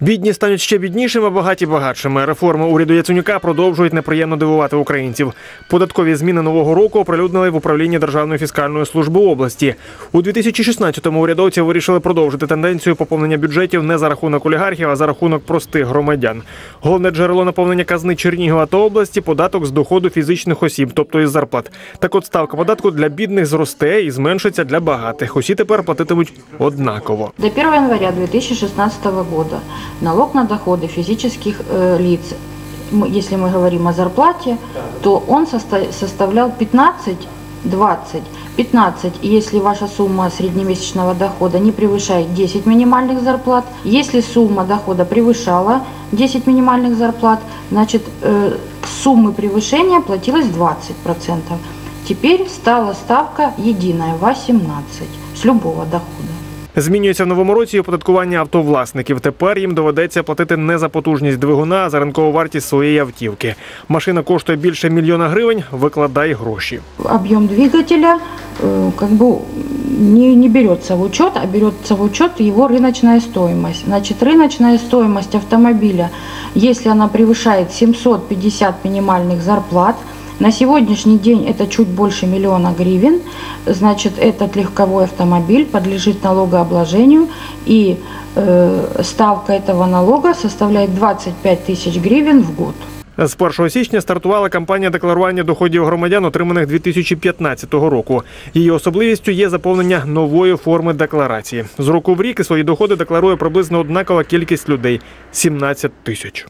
Бідні стануть ще біднішими, багаті багатшими. Реформи уряду Яценюка продовжують неприємно дивувати українців. Податкові зміни нового року оприлюднили в управлінні Державної фіскальної служби області. У 2016-му урядовці вирішили продовжити тенденцію поповнення бюджетів не за рахунок олігархів, а за рахунок простих громадян. Головне джерело наповнення казни Чернігова та області податок з доходу фізичних осіб, тобто із зарплат. Так от ставка податку для бідних зросте і зменшиться для багатих. Усі тепер платитимуть однаково. До 1 января 2016 года налог на доходы физических э, лиц, если мы говорим о зарплате, то он соста- составлял 15, 20, 15, и если ваша сумма среднемесячного дохода не превышает 10 минимальных зарплат, если сумма дохода превышала 10 минимальных зарплат, значит э, с суммы превышения платилось 20%. Теперь стала ставка единая 18 с любого дохода. Змінюється в новому році і оподаткування автовласників. Тепер їм доведеться платити не за потужність двигуна, а за ринкову вартість своєї автівки. Машина коштує більше мільйона гривень. Викладай гроші. объем двигателя э, как бы не, не берется в учет, а берется в учет его рыночная стоимость. Значит, рыночная стоимость автомобиля, если она превышает 750 минимальных зарплат, на сегодняшний день это чуть больше миллиона гривен, значит, этот легковой автомобиль подлежит налогообложению, и э, ставка этого налога составляет 25 тысяч гривен в год. З 1 січня стартувала кампанія декларування доходів громадян, отриманих 2015 року. Її особливістю є заповнення нової форми декларації. З року в рік і свої доходи декларує приблизно однакова кількість людей 17 тисяч.